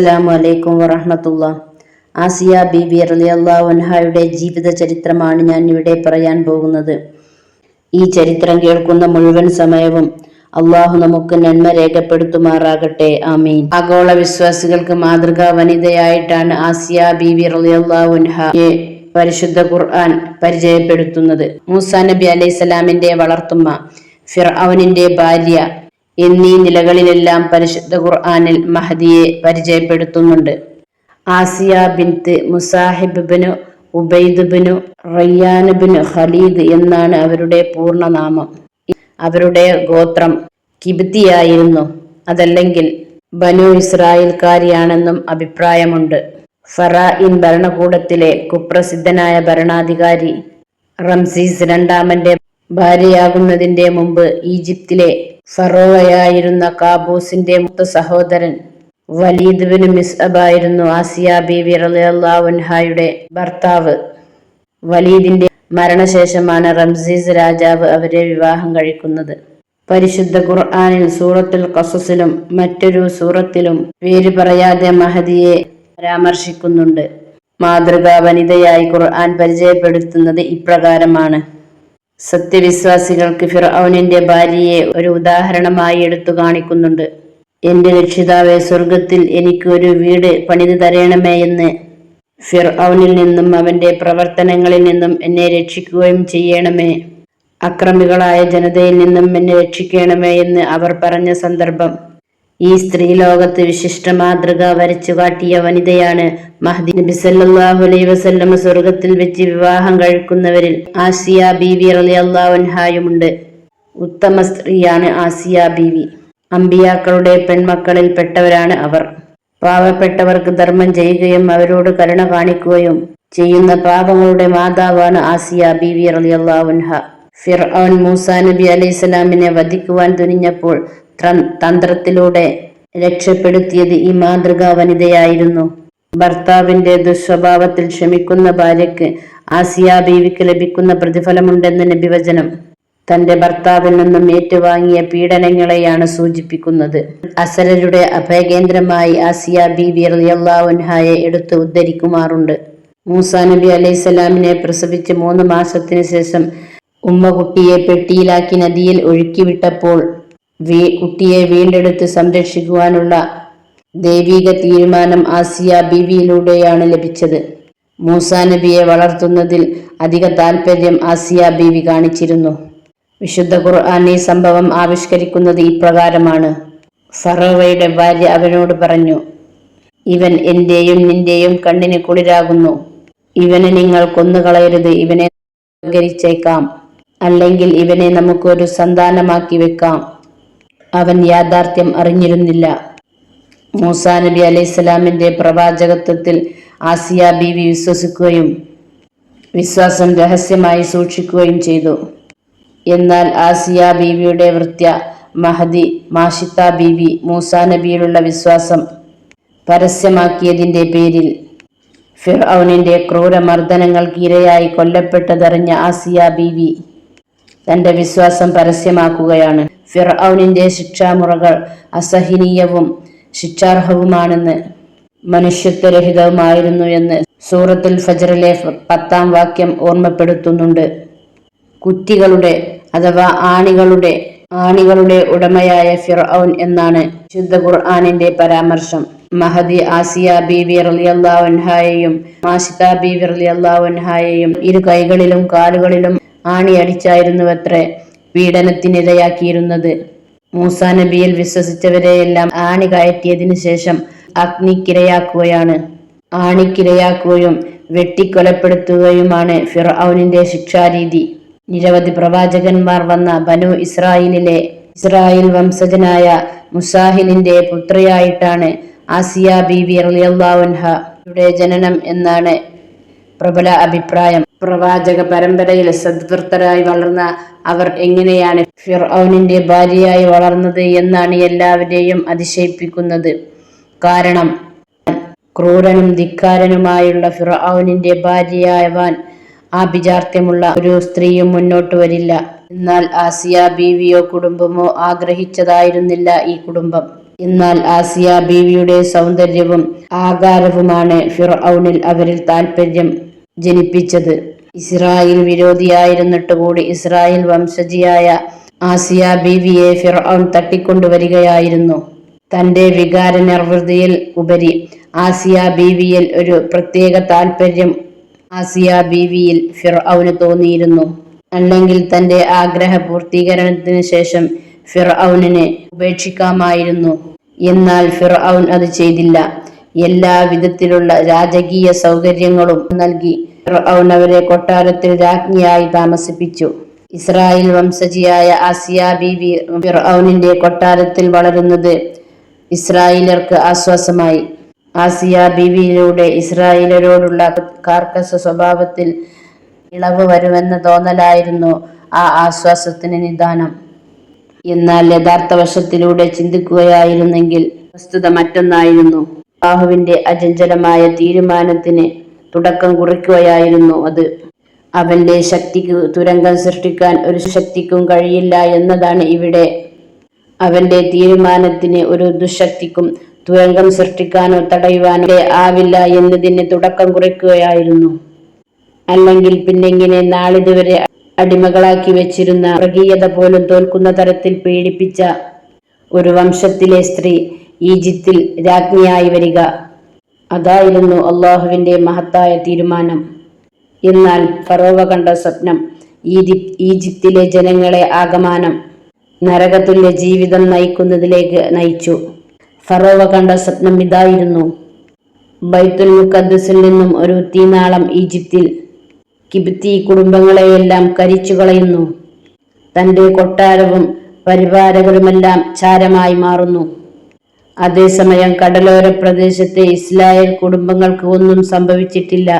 അസ്സലാമു അലൈക്കും വറഹ്മത്തുള്ള. ആസിയ ബിബി റളിയല്ലാഹു അൻഹയുടെ ജീവിത ചരിത്രമാണ് ഞാൻ ഇവിടെ പറയാൻ പോകുന്നത്. ഈ ചരിത്രം കേൾക്കുന്ന മുഴുവൻ സമയവും അള്ളാഹു നമുക്ക് നന്മ രേഖപ്പെടുത്തുമാറാകട്ടെ ആമീൻ. ആഗോള വിശ്വാസികൾക്ക് മാതൃകാ വനിതയായിട്ടാണ് ആസിയ ബിബി റളിയല്ലാഹു അൻഹയെ പരിശുദ്ധ ഖുർആൻ പരിചയപ്പെടുത്തുന്നത്. മൂസാ നബി അലൈഹി സ്വലാമിന്റെ വളർത്തുമ്മ ഫിർഔനിന്റെ ഭാര്യ എന്നീ നിലകളിലെല്ലാം പരിശുദ്ധ ഖുർആാനിൽ മഹദിയെ പരിചയപ്പെടുത്തുന്നുണ്ട്. ആസിയ ബിൻത്ത് മുസാഹിബ് ഉബൈദുബിനു ഉബൈദ് ബിനു റയ്യാൻ ബിനു ഖലീദ് എന്നാണ് അവരുടെ പൂർണനാമം. അവരുടെ ഗോത്രം കിബിത്തിയായിരുന്നു. അതല്ലെങ്കിൽ ബനു ഇസ്രായേൽക്കാരിയാണെന്നും അഭിപ്രായമുണ്ട്. ഫറായിൻ ഭരണകൂടത്തിലെ കുപ്രസിദ്ധനായ ഭരണാധികാരി റംസീസ് രണ്ടാമന്റെ ഭാര്യയാകുന്നതിന്റെ മുമ്പ് ഈജിപ്തിലെ ഫറോവയായിരുന്ന കാബൂസിന്റെ മുത്ത സഹോദരൻ വലീദ് ബിൻ മിസ്അബായിരുന്നു ആസിയ ബീവി റളിയല്ലാഹുൻഹായുടെ ഭർത്താവ്. വലീദിന്റെ മരണശേഷമാണ് റംസീസ് രാജാവ് അവരെ വിവാഹം കഴിക്കുന്നത്. പരിശുദ്ധ ഖുർആനിൽ സൂറത്തുൽ ഖസസിലും മറ്റൊരു സൂറത്തിലും പേര് പറയാതെ മഹദിയെ പരാമർശിക്കുന്നുണ്ട്. മാതൃകാ വനിതയായി ഖുർആൻ പരിചയപ്പെടുത്തുന്നത് ഇപ്രകാരമാണ്. സത്യവിശ്വാസികൾക്ക് ഫിർഔനിന്റെ ഭാര്യയെ ഒരു ഉദാഹരണമായി എടുത്തു കാണിക്കുന്നുണ്ട്. എന്റെ രക്ഷിതാവെ സ്വർഗത്തിൽ എനിക്ക് ഒരു വീട് പണിതു തരണമേ എന്ന്. ഫിർഔനിൽ നിന്നും അവന്റെ പ്രവർത്തനങ്ങളിൽ നിന്നും എന്നെ രക്ഷിക്കുകയും ചെയ്യണമേ. അക്രമികളായ ജനതയിൽ നിന്നും എന്നെ രക്ഷിക്കണമേ എന്ന് അവർ പറഞ്ഞ സന്ദർഭം. ഈ സ്ത്രീ ലോകത്ത് വിശിഷ്ട മാതൃക വരച്ചു കാട്ടിയ വനിതയാണ് മഹദി. നബി സല്ലല്ലാഹു അലൈഹി വസല്ലമ സ്വർഗത്തിൽ വെച്ച് വിവാഹം കഴിക്കുന്നവരിൽ ആസിയ ബീവി റളിയല്ലാഹു അൻഹായുമുണ്ട്. ഉത്തമ സ്ത്രീയാണ് ആസിയ ബീവി. അമ്പിയാക്കളുടെ പെൺമക്കളിൽ പെട്ടവരാണ് അവർ. പാവപ്പെട്ടവർക്ക് ധർമ്മം ചെയ്യുകയും അവരോട് കരുണ കാണിക്കുകയും ചെയ്യുന്ന പാപങ്ങളുടെ മാതാവാണ് ആസിയ ബീവി റളിയല്ലാഹു അൻഹ. ഫിർഔൻ മൂസാ നബി അലൈഹി സ്വലാമിനെ വധിക്കുവാൻ തുനിഞ്ഞപ്പോൾ തന്ത്രത്തിലൂടെ രക്ഷപ്പെടുത്തിയത് ഈ മാതൃകാ വനിതയായിരുന്നു ഭർത്താവിന്റെ ദുസ്വഭാവത്തിൽ ക്ഷമിക്കുന്ന ഭാര്യയ്ക്ക് ആസിയാ ബീവിക്ക് ലഭിക്കുന്ന പ്രതിഫലമുണ്ടെന്ന് നബിവചനം. തന്റെ ഭർത്താവിൽ നിന്നും ഏറ്റുവാങ്ങിയ പീഡനങ്ങളെയാണ് സൂചിപ്പിക്കുന്നത്. അസലരുടെ അഭയകേന്ദ്രമായി ആസിയ ബീവി റളിയല്ലാഹുൻഹായെ എടുത്ത് ഉദ്ധരിക്കുമാറുണ്ട്. മൂസാ നബി അലൈഹിസ്സലാമിനെ പ്രസവിച്ച് മൂന്ന് മാസത്തിന് ശേഷം ഉമ്മ കുട്ടിയെ പെട്ടിയിലാക്കി നദിയിൽ ഒഴുക്കിവിട്ടപ്പോൾ കുട്ടിയെ വീണ്ടെടുത്ത് സംരക്ഷിക്കുവാനുള്ള ദൈവിക തീരുമാനം ആസിയ ബീവിയിലൂടെയാണ് ലഭിച്ചത്. മൂസാ നബിയെ വളർത്തുന്നതിൽ അധിക താല്പര്യം ആസിയ ബീവി കാണിച്ചിരുന്നു. വിശുദ്ധ ഖുർആൻ ഈ സംഭവം ആവിഷ്കരിക്കുന്നത് ഇപ്രകാരമാണ്. ഫറോവയുടെ ഭാര്യ അവനോട് പറഞ്ഞു ഇവൻ എന്റെയും നിന്റെയും കണ്ണിന് കുളിരാകുന്നു. ഇവനെ നിങ്ങൾ കൊന്നുകളയരുത്. ഇവനെ സ്വീകരിച്ചേക്കാം അല്ലെങ്കിൽ ഇവനെ നമുക്കൊരു സന്താനമാക്കി വെക്കാം. അവൻ യാഥാർത്ഥ്യം അറിഞ്ഞിരുന്നില്ല. മൂസാ നബി അലൈഹിസ്സലാമിന്റെ പ്രവാചകത്വത്തിൽ ആസിയ ബീവി വിശ്വസിക്കുകയും വിശ്വാസം രഹസ്യമായി സൂക്ഷിക്കുകയും ചെയ്തു. എന്നാൽ ആസിയ ബീവിയുടെ വൃത്യ മഹദി മാഷിത്ത ബീവി മൂസാ നബിയിലുള്ള വിശ്വാസം പരസ്യമാക്കിയതിന്റെ പേരിൽ ഫിർഔനിന്റെ ക്രൂരമർദ്ദനങ്ങൾക്ക് ഇരയായി കൊല്ലപ്പെട്ടതറിഞ്ഞ ആസിയ ബീവി തന്റെ വിശ്വാസം പരസ്യമാക്കുകയാണ്. ഫിർഔനിന്റെ ശിക്ഷാമുറകൾ അസഹനീയവും ശിക്ഷാർഹവുമാണെന്ന് മനുഷ്യത്വരഹിതവുമായിരുന്നു എന്ന് സൂറത്തുൽ ഫജറിലെ പത്താം വാക്യം ഓർമ്മപ്പെടുത്തുന്നുണ്ട്. കുറ്റികളുടെ അഥവാ ആണികളുടെ ആണികളുടെ ഉടമയായ ഫിർഔൻ എന്നാണ് ശുദ്ധ ഖുർആാനിന്റെ പരാമർശം. മഹദി ആസിയ ബീവി റളിയല്ലാഹു അൻഹായെയും മാഷിത ബീവി റളിയല്ലാഹു അൻഹായെയും ഇരു കൈകളിലും കാലുകളിലും ആണി അടിച്ചായിരുന്നുവത്രേ. പീഡനത്തിനിരയാക്കിയിരുന്നത്. മൂസാ നബിയിൽ വിശ്വസിച്ചവരെയെല്ലാം ആണി കയറ്റിയതിനു ശേഷം അഗ്നിക്കിരയാക്കുകയാണ്. ആണിക്കിരയാക്കുകയും വെട്ടിക്കൊലപ്പെടുത്തുകയുമാണ് ഫിറൌനിന്റെ ശിക്ഷാരീതി. നിരവധി പ്രവാചകന്മാർ വന്ന ബനു ഇസ്രായേലിലെ ഇസ്രായേൽ വംശജനായ മുസാഹിലിന്റെ പുത്രിയായിട്ടാണ് ആസിയ ബീവി റളിയല്ലാഹുൻഹയുടെ ജനനം എന്നാണ് പ്രബല അഭിപ്രായം. പ്രവാചക പരമ്പരയിൽ സദ്വൃത്തരായി വളർന്ന അവർ എങ്ങനെയാണ് ഫിർഔനിന്റെ ഭാര്യയായി വളർന്നത് എന്നാണ് എല്ലാവരെയും അതിശയിപ്പിക്കുന്നത്. കാരണം ക്രൂരനും ധിക്കാരനുമായുള്ള ഫിർഔനിന്റെ ഭാര്യയാവാൻ ആഭിചാർത്ഥ്യമുള്ള ഒരു സ്ത്രീയും മുന്നോട്ട് വരില്ല. എന്നാൽ ആസിയ ബീവിയോ കുടുംബമോ ആഗ്രഹിച്ചതായിരുന്നില്ല ഈ കുടുംബം. എന്നാൽ ആസിയ ബീവിയുടെ സൗന്ദര്യവും ആകാരവുമാണ് ഫിർഔനിൽ അവരിൽ താല്പര്യം ജനിപ്പിച്ചത്. ഇസ്രായേൽ വിരോധിയായിരുന്നിട്ട് കൂടി ഇസ്രായേൽ വംശജിയായ ആസിയ ബീവിയെ ഫിർഔൻ തട്ടിക്കൊണ്ടുവരികയായിരുന്നു. തന്റെ വികാര നിർവൃതിയിൽ ഉപരി ആസിയ ബീവിയിൽ ഒരു പ്രത്യേക താല്പര്യം ആസിയ ബീവിയിൽ ഫിർഔന് തോന്നിയിരുന്നു. അല്ലെങ്കിൽ തന്റെ ആഗ്രഹ പൂർത്തീകരണത്തിന് ശേഷം ഫിർഔനെ ഉപേക്ഷിക്കാമായിരുന്നു. എന്നാൽ ഫിർഔൻ അത് ചെയ്തില്ല. എല്ലാ വിധത്തിലുള്ള രാജകീയ സൗകര്യങ്ങളും നൽകി. അവനവരെ കൊട്ടാരത്തിൽ രാജ്ഞിയായി താമസിപ്പിച്ചു. ഇസ്രായേൽ വംശജിയായ ആസിയ ബീവി ഫിർഔനിന്റെ കൊട്ടാരത്തിൽ വളരുന്നത് ഇസ്രായേലർക്ക് ആശ്വാസമായി. ആസിയ ബീവിയിലൂടെ ഇസ്രായേലരോടുള്ള കാർക്കസ സ്വഭാവത്തിൽ ഇളവ് വരുമെന്ന തോന്നലായിരുന്നു ആ ആശ്വാസത്തിന് നിദാനം. എന്നാൽ യഥാർത്ഥ വശത്തിലൂടെ ചിന്തിക്കുകയായിരുന്നെങ്കിൽ വസ്തുത മറ്റൊന്നായിരുന്നു. ബാഹുവിന്റെ അചഞ്ചലമായ തീരുമാനത്തിന് തുടക്കം കുറിക്കുകയായിരുന്നു അത്. അവന്റെ ശക്തിക്ക് തുരങ്കം സൃഷ്ടിക്കാൻ ഒരു ശക്തിക്കും കഴിയില്ല എന്നതാണ് ഇവിടെ. അവന്റെ തീരുമാനത്തിന് ഒരു ദുശക്തിക്കും തുരങ്കം സൃഷ്ടിക്കാനോ തടയുവാനോ ആവില്ല എന്നതിന് തുടക്കം കുറിക്കുകയായിരുന്നു. അല്ലെങ്കിൽ പിന്നെങ്ങനെ നാളിതുവരെ അടിമകളാക്കി വെച്ചിരുന്ന മൃഗീയത പോലും തോൽക്കുന്ന തരത്തിൽ പീഡിപ്പിച്ച ഒരു വംശത്തിലെ സ്ത്രീ ഈജിപ്തിൽ രാജ്ഞിയായി വരിക. അതായിരുന്നു അള്ളാഹുവിന്റെ മഹത്തായ തീരുമാനം. എന്നാൽ ഫറോവ കണ്ട സ്വപ്നം ഈജിപ് ഈജിപ്തിലെ ജനങ്ങളെ ആകമാനം നരകത്തിലെ ജീവിതം നയിക്കുന്നതിലേക്ക് നയിച്ചു. ഫറോവ കണ്ട സ്വപ്നം ഇതായിരുന്നു. ബൈത്തുൽ മുഖദ്സിൽ നിന്നും ഒരു തീനാളം ഈജിപ്തിൽ കിബിത്തി കുടുംബങ്ങളെയെല്ലാം കരിച്ചു കളയുന്നു തന്റെ കൊട്ടാരവും പരിപാലകരുമെല്ലാം ചാരമായി മാറുന്നു. അതേസമയം കടലോര പ്രദേശത്തെ ഇസ്രായേൽ കുടുംബങ്ങൾക്ക് ഒന്നും സംഭവിച്ചിട്ടില്ല.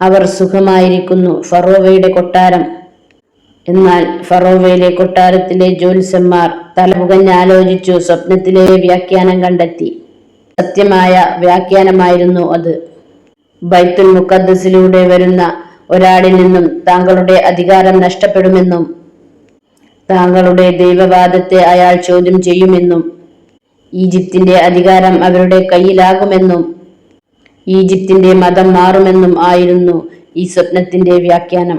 അവർ സുഖമായിരിക്കുന്നു ഫറോവയുടെ കൊട്ടാരം. എന്നാൽ ഫറോവയിലെ കൊട്ടാരത്തിലെ ജ്യോത്സ്യന്മാർ തലപുകഞ്ഞാലോചിച്ചു സ്വപ്നത്തിലെ വ്യാഖ്യാനം കണ്ടെത്തി. സത്യമായ വ്യാഖ്യാനമായിരുന്നു അത്. ബൈത്തുൽ മുക്കദ്സിലൂടെ വരുന്ന ഒരാളിൽ നിന്നും താങ്കളുടെ അധികാരം നഷ്ടപ്പെടുമെന്നും താങ്കളുടെ ദൈവവാദത്തെ അയാൾ ചോദ്യം ചെയ്യുമെന്നും ഈജിപ്തിന്റെ അധികാരം അവരുടെ കയ്യിലാകുമെന്നും ഈജിപ്തിന്റെ മതം മാറുമെന്നും ആയിരുന്നു ഈ സ്വപ്നത്തിന്റെ വ്യാഖ്യാനം.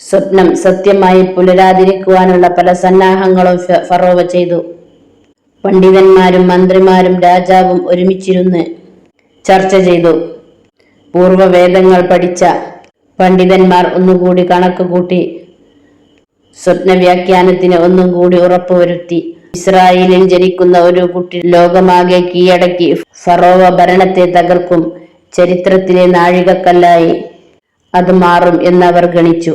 സ്വപ്നം സത്യമായി പുലരാതിരിക്കുവാനുള്ള പല സന്നാഹങ്ങളും ഫറോവ ചെയ്തു. പണ്ഡിതന്മാരും മന്ത്രിമാരും രാജാവും ഒരുമിച്ചിരുന്ന് ചർച്ച ചെയ്തു. പൂർവവേദങ്ങൾ പഠിച്ച പണ്ഡിതന്മാർ ഒന്നുകൂടി കണക്ക് കൂട്ടി സ്വപ്ന വ്യാഖ്യാനത്തിന് ഒന്നും കൂടി ഉറപ്പുവരുത്തി. ഇസ്രായേലിൽ ജനിക്കുന്ന ഒരു കുട്ടി ലോകമാകെ കീഴടക്കി ഫറോവ ഭരണത്തെ തകർക്കും ചരിത്രത്തിലെ നാഴികക്കല്ലായി അത് മാറും എന്നവർ ഗണിച്ചു.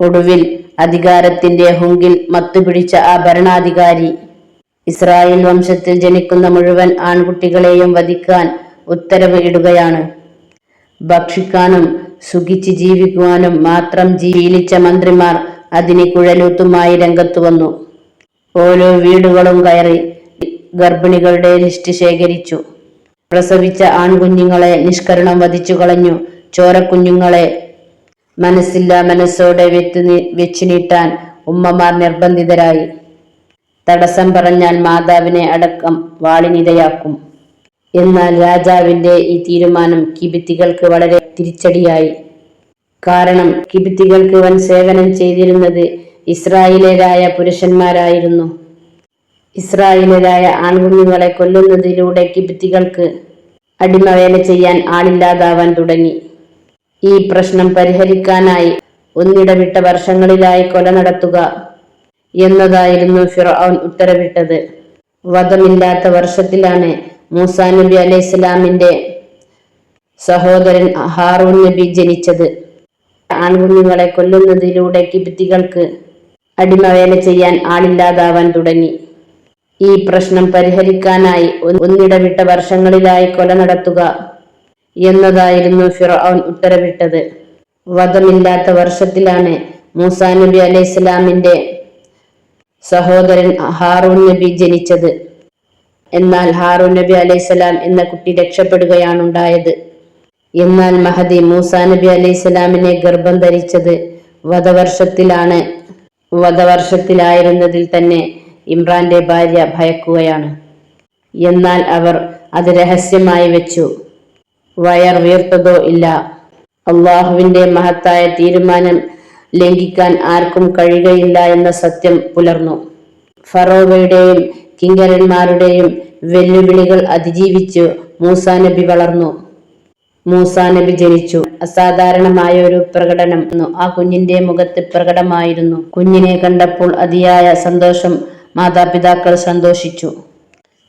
ഒടുവിൽ അധികാരത്തിന്റെ ഹുങ്കിൽ മത്തുപിടിച്ച ആ ഭരണാധികാരി ഇസ്രായേൽ വംശത്തിൽ ജനിക്കുന്ന മുഴുവൻ ആൺകുട്ടികളെയും വധിക്കാൻ ഉത്തരവ് ഇടുകയാണ്. ഭക്ഷിക്കാനും സുഖിച്ച് ജീവിക്കുവാനും മാത്രം ജീലിച്ച മന്ത്രിമാർ അതിന് കുഴലൂത്തുമായി രംഗത്തു വന്നു. ഓരോ വീടുകളും കയറി ഗർഭിണികളുടെ ലിസ്റ്റ് ശേഖരിച്ചു. പ്രസവിച്ച ആൺകുഞ്ഞുങ്ങളെ നിഷ്കരണം വധിച്ചു കളഞ്ഞു. ചോരക്കുഞ്ഞുങ്ങളെ മനസ്സില്ല മനസ്സോടെ വെത്ത് വെച്ചു നീട്ടാൻ ഉമ്മമാർ നിർബന്ധിതരായി. തടസ്സം പറഞ്ഞാൽ മാതാവിനെ അടക്കം വാളിനിരയാക്കും. എന്നാൽ രാജാവിന്റെ ഈ തീരുമാനം കിബിത്തികൾക്ക് വളരെ തിരിച്ചടിയായി. കാരണം കിബിത്തികൾക്ക് വൻ സേവനം ചെയ്തിരുന്നത് ഇസ്രായേലരായ പുരുഷന്മാരായിരുന്നു. ഇസ്രായേലരായ ആൺകുഞ്ഞുങ്ങളെ കൊല്ലുന്നതിലൂടെ കിബിത്തികൾക്ക് അടിമവേല ചെയ്യാൻ ആളില്ലാതാവാൻ തുടങ്ങി. ഈ പ്രശ്നം പരിഹരിക്കാനായി ഒന്നിടവിട്ട വർഷങ്ങളിലായി കൊല നടത്തുക എന്നതായിരുന്നു ഫിറോൻ ഉത്തരവിട്ടത്. വധമില്ലാത്ത വർഷത്തിലാണ് മൂസാ നബി അലൈഹി സ്വലാമിന്റെ സഹോദരൻ ഹാറൂൻ നബി ജനിച്ചത്. ആൺകുഞ്ഞുങ്ങളെ കൊല്ലുന്നതിലൂടെ കിബിത്തികൾക്ക് അടിമവേല ചെയ്യാൻ ആളില്ലാതാവാൻ തുടങ്ങി. ഈ പ്രശ്നം പരിഹരിക്കാനായി ഒന്നിടവിട്ട വർഷങ്ങളിലായി കൊല നടത്തുക എന്നതായിരുന്നു ഫിറോൻ ഉത്തരവിട്ടത്. വധമില്ലാത്ത വർഷത്തിലാണ് മൂസാ നബി അലൈഹി സ്വലാമിന്റെ സഹോദരൻ ഹാറൂൺ നബി ജനിച്ചത്. എന്നാൽ ഹാറൂൺ നബി അലൈഹി സ്വലാം എന്ന കുട്ടി രക്ഷപ്പെടുകയാണ് ഉണ്ടായത് എന്നാൽ മഹദി മൂസാ നബി അലൈഹി സ്വലാമിനെ ഗർഭം ധരിച്ചത് വധവർഷത്തിലാണ്. വധവർഷത്തിലായിരുന്നതിൽ തന്നെ ഇമ്രാന്റെ ഭാര്യ ഭയക്കുകയാണ്. എന്നാൽ അവർ അത് രഹസ്യമായി വെച്ചു. വയർ വീർത്തതോ ഇല്ല. അള്ളാഹുവിന്റെ മഹത്തായ തീരുമാനം ലംഘിക്കാൻ ആർക്കും കഴിയുകയില്ല എന്ന സത്യം പുലർന്നു. ഫറോവയുടെയും കിങ്കരന്മാരുടെയും വെല്ലുവിളികൾ അതിജീവിച്ച് മൂസാ നബി വളർന്നു. മൂസാ നബി ജനിച്ചു. അസാധാരണമായ ഒരു പ്രകടനം ആ കുഞ്ഞിന്റെ മുഖത്ത് പ്രകടമായിരുന്നു. കുഞ്ഞിനെ കണ്ടപ്പോൾ അതിയായ സന്തോഷം. മാതാപിതാക്കൾ സന്തോഷിച്ചു.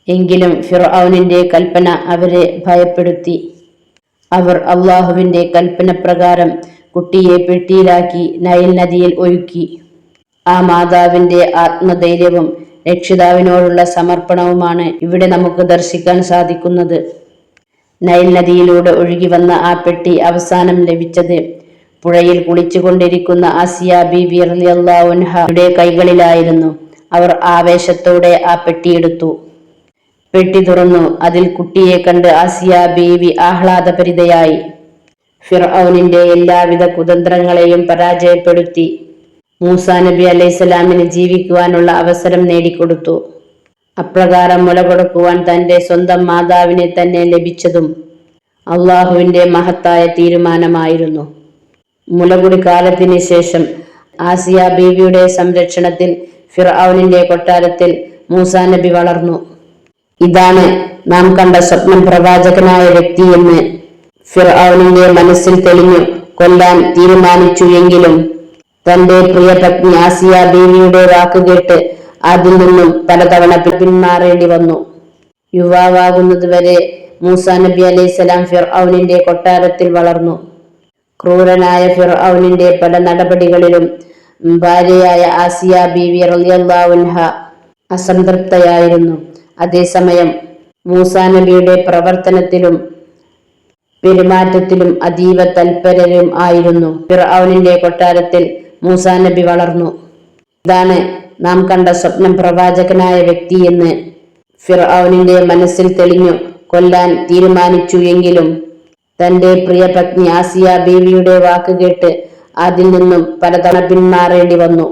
എങ്കിലും ഫിറൌനിന്റെ കൽപ്പന അവരെ ഭയപ്പെടുത്തി. അവർ അള്ളാഹുവിന്റെ കൽപ്പന പ്രകാരം കുട്ടിയെ പെട്ടിയിലാക്കി നൈൽ നദിയിൽ ഒഴുക്കി. ആ മാതാവിന്റെ ആത്മധൈര്യവും രക്ഷിതാവിനോടുള്ള സമർപ്പണവുമാണ് ഇവിടെ നമുക്ക് ദർശിക്കാൻ സാധിക്കുന്നത്. നൈൽ നദിയിലൂടെ ഒഴുകി വന്ന ആ പെട്ടി അവസാനം ലഭിച്ചത്. പുഴയിൽ കുളിച്ചുകൊണ്ടിരിക്കുന്ന ആസിയ ബിബി റലിയല്ലാവുൻഹയുടെ കൈകളിലായിരുന്നു. അവർ ആവേശത്തോടെ ആ പെട്ടിയെടുത്തു പെട്ടി തുറന്നു. അതിൽ കുട്ടിയെ കണ്ട് ആസിയ ബീവി ആഹ്ലാദപരിതയായി ഫിർഔനിന്റെ എല്ലാവിധ കുതന്ത്രങ്ങളെയും പരാജയപ്പെടുത്തി. മൂസാ നബി അലൈഹിസ്സലാമിന് ജീവിക്കുവാനുള്ള അവസരം നേടിക്കൊടുത്തു. അപ്രകാരം മുല കൊടുക്കുവാൻ തന്റെ സ്വന്തം മാതാവിനെ തന്നെ ലഭിച്ചതും അള്ളാഹുവിന്റെ മഹത്തായ തീരുമാനമായിരുന്നു. മുലകുടി കാലത്തിന് ശേഷം ആസിയ ബീവിയുടെ സംരക്ഷണത്തിൽ ഫിർഔനിന്റെ കൊട്ടാരത്തിൽ മൂസാ നബി വളർന്നു. ഇതാണ് നാം കണ്ട സ്വപ്നം പ്രവാചകനായ വ്യക്തി എന്ന് ഫിർഔനിന്റെ മനസ്സിൽ തെളിഞ്ഞു കൊല്ലാൻ തീരുമാനിച്ചു എങ്കിലും തന്റെ പ്രിയ പത്നി ആസിയ ബീവിയുടെ വാക്കുകേട്ട് അതിൽ നിന്നും പലതവണ പിന്മാറേണ്ടി വന്നു. യുവാവാകുന്നതുവരെ മൂസാ നബി അലൈഹിസ്സലാം ഫിർഔനിന്റെ കൊട്ടാരത്തിൽ വളർന്നു. ക്രൂരനായ ഫിർഔനിന്റെ പല നടപടികളിലും ഭാര്യയായ ആസിയ ബീവി റളിയല്ലാഹുൻഹ അസംതൃപ്തയായിരുന്നു. അതേസമയം മൂസാ നബിയുടെ പ്രവർത്തനത്തിലും പെരുമാറ്റത്തിലും അതീവ തൽപരരും ആയിരുന്നു. ഫിർഔനിന്റെ കൊട്ടാരത്തിൽ മൂസാ നബി വളർന്നു. ഇതാണ് നാം കണ്ട സ്വപ്നം പ്രവാചകനായ വ്യക്തി എന്ന് ഫിർഔനിന്റെ മനസ്സിൽ തെളിഞ്ഞു. കൊല്ലാൻ തീരുമാനിച്ചു എങ്കിലും തന്റെ പ്രിയ പത്നി ആസിയ ബീവിയുടെ വാക്കുകേട്ട് അതിൽ നിന്നും പലതവണ പിന്മാറേണ്ടി വന്നു.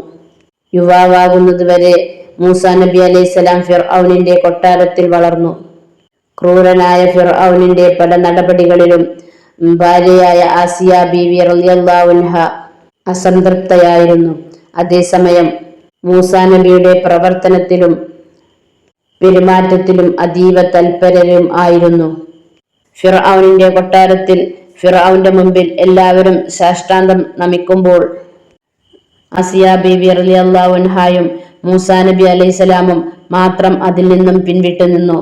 യുവാവാകുന്നത് വരെ മൂസ നബി അലൈഹിസ്സലാം ഫിർഔനിന്റെ കൊട്ടാരത്തിൽ വളർന്നു. ക്രൂരനായ ഫിർഔനിന്റെ പല നടപടികളിലും ഭാര്യയായ ആസിയ ബീവി റളിയല്ലാഹുൻഹ അസംതൃപ്തയായിരുന്നു. അതേസമയം മൂസാ നബിയുടെ പ്രവർത്തനത്തിലും പെരുമാറ്റത്തിലും അതീവ തൽപരരും ആയിരുന്നു. ഫിർഔനിന്റെ കൊട്ടാരത്തിൽ ഫിർഔന്റെ മുമ്പിൽ എല്ലാവരും സാഷ്ടാന്തം നമിക്കുമ്പോൾ ആസിയ അലി റളിയല്ലാഹുൻഹായും മൂസാ നബി അലൈഹിസ്സലാമും മാത്രം അതിൽ നിന്നും പിൻവിട്ടു നിന്നു.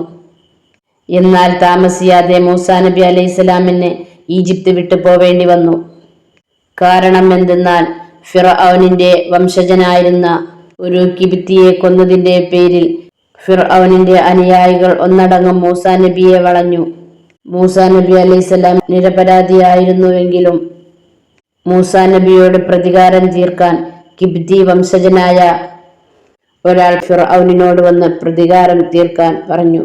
എന്നാൽ താമസിയാതെ മൂസാ നബി അലൈഹിസ്സലാമിന് ഈജിപ്ത് വിട്ടു പോവേണ്ടി വന്നു. കാരണം എന്തെന്നാൽ ഫിർഔനിന്റെ വംശജനായിരുന്ന ഒരു കിബിത്തിയെ കൊന്നതിന്റെ പേരിൽ ഫിർ അവനിന്റെ അനുയായികൾ ഒന്നടങ്കം മൂസാ നബിയെ വളഞ്ഞു. മൂസാ നബി അലൈഹിസ്സലാം നിരപരാധിയായിരുന്നുവെങ്കിലും മൂസാ നബിയോട് പ്രതികാരം തീർക്കാൻ കിബ്ദി വംശജനായ ഒരാൾ ഫിർഔനിനോട് വന്ന് പ്രതികാരം തീർക്കാൻ പറഞ്ഞു.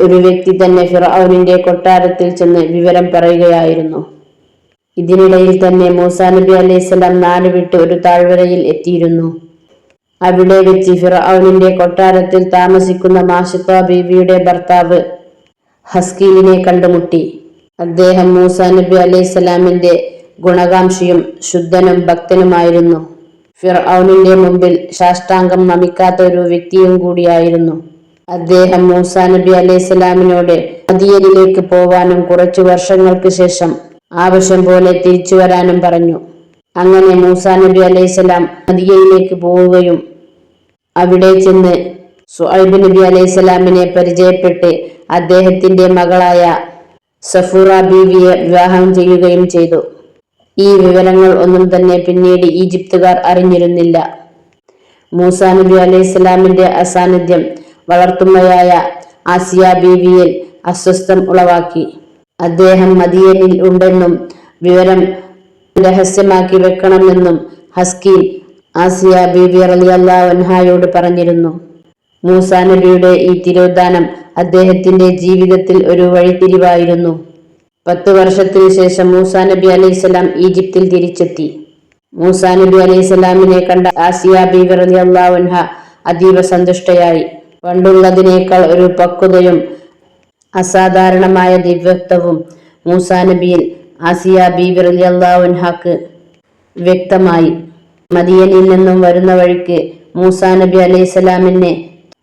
ഒരു വ്യക്തി തന്നെ ഫിർഔനിന്റെ കൊട്ടാരത്തിൽ ചെന്ന് വിവരം പറയുകയായിരുന്നു. ഇതിനിടയിൽ തന്നെ മൂസാ നബി അലൈഹിസ്സലാം നാട് വിട്ട് ഒരു താഴ്വരയിൽ എത്തിയിരുന്നു. അവിടെ വെച്ച് ഫിറൌനിന്റെ കൊട്ടാരത്തിൽ താമസിക്കുന്ന മാഷിത്ത ബീവിയുടെ ഭർത്താവ് ഹസ്കീലിനെ കണ്ടുമുട്ടി. അദ്ദേഹം മൂസ നബി അലൈഹിസ്സലാമിന്റെ ഗുണകാംക്ഷിയും ശുദ്ധനും ഭക്തനുമായിരുന്നു. ഫിർഔനിന്റെ മുമ്പിൽ സാഷ്ടാംഗം നമിക്കാത്ത ഒരു വ്യക്തിയും കൂടിയായിരുന്നു. അദ്ദേഹം മൂസ നബി അലൈഹിസ്സലാമിനോട് മദിയനിലേക്ക് പോവാനും കുറച്ചു വർഷങ്ങൾക്ക് ശേഷം ആവശ്യം പോലെ തിരിച്ചു വരാനും പറഞ്ഞു. അങ്ങനെ മൂസ നബി അലൈഹിസ്സലാം മദിയയിലേക്ക് പോവുകയും അവിടെ ചെന്ന് സുഹൈബ് നബി അലൈഹിസ്സലാമിനെ പരിചയപ്പെട്ട് അദ്ദേഹത്തിന്റെ മകളായ സഫൂറ ബീവിയെ വിവാഹം ചെയ്യുകയും ചെയ്തു. ഈ വിവരങ്ങൾ ഒന്നും തന്നെ പിന്നീട് ഈജിപ്തുകാർ അറിഞ്ഞിരുന്നില്ല. മൂസാ നബി അലൈഹിസ്സലാമിന്റെ അസാന്നിധ്യം വളർത്തുമ്മയായ ആസിയ ബീവിയിൽ അസ്വസ്ഥം ഉളവാക്കി. അദ്ദേഹം മദിയനിൽ ഉണ്ടെന്നും വിവരം രഹസ്യമാക്കി വെക്കണമെന്നും ഹസ്കീൻ ആസിയ ബീബി റളിയല്ലാഹു പറഞ്ഞിരുന്നു മൂസ നബിയുടെ ഈ തിരോധാനം അദ്ദേഹത്തിന്റെ ജീവിതത്തിൽ ഒരു വഴിത്തിരിവായിരുന്നു. പത്തു വർഷത്തിനു ശേഷം മൂസ നബി അലൈഹിസ്സലാം ഈജിപ്തിൽ തിരിച്ചെത്തി. മൂസ നബി അലൈഹിസ്സലാമിനെ കണ്ട ആസിയ ബീബി റളിയല്ലാഹു അതീവ സന്തുഷ്ടയായി. പണ്ടുള്ളതിനേക്കാൾ ഒരു പക്വതയും അസാധാരണമായ ദിവ്യത്വവും മൂസാ നബിയിൽ ആസിയ ബിബി ബീബി റളിയല്ലാഹുൻഹാക്ക് വ്യക്തമായി. മദിയനിൽ നിന്നും വരുന്ന വഴിക്ക് മൂസാ നബി അലൈഹിസ്സലാമിനെ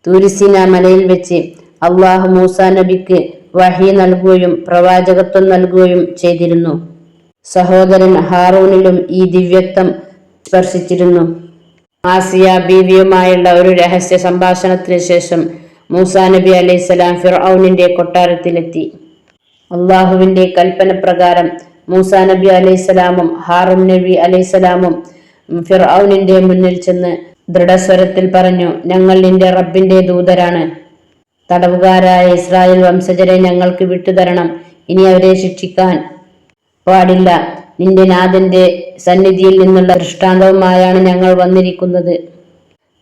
തൂരിസിന മലയിൽ വെച്ച് അള്ളാഹു മൂസാ നബിക്ക് വഹി നൽകുകയും പ്രവാചകത്വം നൽകുകയും ചെയ്തിരുന്നു. സഹോദരൻ ഹാറൂണിലും ഈ ദിവ്യത്വം സ്പർശിച്ചിരുന്നു. ആസിയ ബീവിയുമായുള്ള ഒരു രഹസ്യ സംഭാഷണത്തിന് ശേഷം മൂസാ നബി അലൈഹിസ്സലാം ഫിർഔനിന്റെ കൊട്ടാരത്തിലെത്തി. അള്ളാഹുവിന്റെ കൽപ്പന പ്രകാരം മൂസാ നബി അലൈഹിസ്സലാമും ഹാറൂൻ നബി അലൈഹിസ്സലാമും ഫിർഔനിന്റെ മുന്നിൽ ചെന്ന് ദൃഢസ്വരത്തിൽ പറഞ്ഞു ഞങ്ങൾ നിന്റെ റബ്ബിന്റെ ദൂതരാണ്. തടവുകാരായ ഇസ്രായേൽ വംശജരെ ഞങ്ങൾക്ക് വിട്ടുതരണം. ഇനി അവരെ ശിക്ഷിക്കാൻ പാടില്ല. നിന്റെ നാഥന്റെ സന്നിധിയിൽ നിന്നുള്ള ദൃഷ്ടാന്തവുമായാണ് ഞങ്ങൾ വന്നിരിക്കുന്നത്.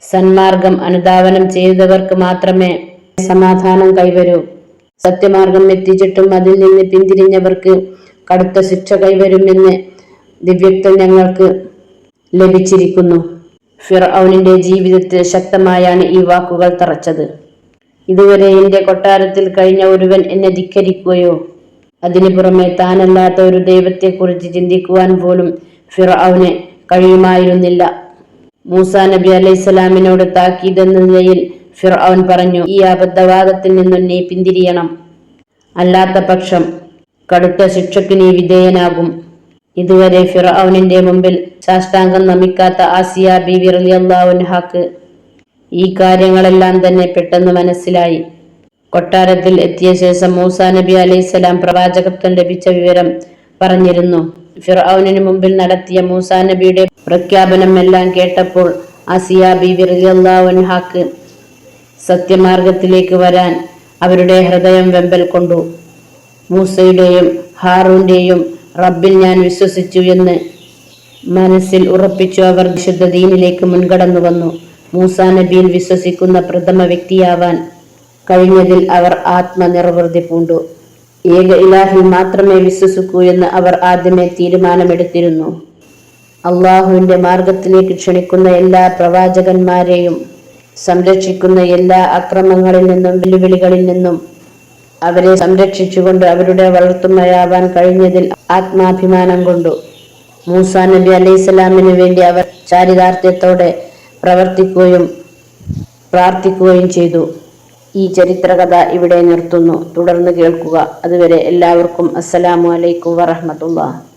സന്മാർഗം അനുധാവനം ചെയ്തവർക്ക് മാത്രമേ സമാധാനം കൈവരൂ. സത്യമാർഗം എത്തിച്ചിട്ടും അതിൽ നിന്ന് പിന്തിരിഞ്ഞവർക്ക് കടുത്ത ശിക്ഷ കൈവരുമെന്ന് ദിവ്യക്തം ഞങ്ങൾക്ക് ലഭിച്ചിരിക്കുന്നു. ഫിർഔനിന്റെ ജീവിതത്തിൽ ശക്തമായാണ് ഈ വാക്കുകൾ തറച്ചത്. ഇതുവരെ എന്റെ കൊട്ടാരത്തിൽ കഴിഞ്ഞ ഒരുവൻ എന്നെ ധിക്കരിക്കുകയോ അതിനു പുറമെ താനല്ലാത്ത ഒരു ദൈവത്തെക്കുറിച്ച് ചിന്തിക്കുവാൻ പോലും ഫിർഔന് കഴിയുമായിരുന്നില്ല. മൂസ നബി അലൈഹിസ്സലാമിനോട് താക്കീതെന്ന നിലയിൽ ഫിർഔൻ പറഞ്ഞു ഈ അബദ്ധവാദത്തിൽ നിന്നും നീ പിന്തിരിയണം. അല്ലാത്ത പക്ഷം കടുത്ത ശിക്ഷയ്ക്ക് നീ വിധേയനാകും. ഇതുവരെ ഫിർഔനിന്റെ മുമ്പിൽ സാഷ്ടാംഗം നമിക്കാത്ത ആസിയ ബിവി റളിയല്ലാഹുൻഹാക്ക് ഈ കാര്യങ്ങളെല്ലാം തന്നെ പെട്ടെന്ന് മനസ്സിലായി. കൊട്ടാരത്തിൽ എത്തിയ ശേഷം മൂസ നബി അലൈഹിസ്സലാം പ്രവാചകത്വം ലഭിച്ച വിവരം പറഞ്ഞിരുന്നു. ഫിറൌനിന് മുമ്പിൽ നടത്തിയ മൂസ നബിയുടെ പ്രഖ്യാപനം എല്ലാം കേട്ടപ്പോൾ ആസിയ ബിവി റളിയല്ലാഹുൻഹാക്ക് സത്യമാർഗത്തിലേക്ക് വരാൻ അവരുടെ ഹൃദയം വെമ്പൽ കൊണ്ടു. മൂസയുടെയും ഹാറൂന്റെയും റബ്ബിൽ ഞാൻ വിശ്വസിച്ചു എന്ന് മനസ്സിൽ ഉറപ്പിച്ചു അവർ വിശുദ്ധ ദീനിലേക്ക് മുൻകടന്നു വന്നു. മൂസാ നബിയിൽ വിശ്വസിക്കുന്ന പ്രഥമ വ്യക്തിയാവാൻ കഴിഞ്ഞതിൽ അവർ ആത്മനിർവൃതി പൂണ്ടു. ഏക ഇലാഹിൽ മാത്രമേ വിശ്വസിക്കൂ എന്ന് അവർ ആദ്യമേ തീരുമാനമെടുത്തിരുന്നു. അള്ളാഹുവിന്റെ മാർഗത്തിലേക്ക് ക്ഷണിക്കുന്ന എല്ലാ പ്രവാചകന്മാരെയും സംരക്ഷിക്കുന്ന എല്ലാ അക്രമങ്ങളിൽ നിന്നും വെല്ലുവിളികളിൽ നിന്നും അവരെ സംരക്ഷിച്ചുകൊണ്ട് അവരുടെ വളർത്തുമയാവാൻ കഴിഞ്ഞതിൽ ആത്മാഭിമാനം കൊണ്ടു. മൂസ നബി അലൈഹിസ്സലാമിന് വേണ്ടി അവർ ചാരിതാർത്ഥ്യത്തോടെ പ്രവർത്തിക്കുകയും പ്രാർത്ഥിക്കുകയും ചെയ്തു. ഈ ചരിത്രകഥ ഇവിടെ നിർത്തുന്നു. തുടർന്ന് കേൾക്കുക. അതുവരെ എല്ലാവർക്കും അസ്സലാമു അലൈക്കും വറഹ്മത്തുള്ളാഹി.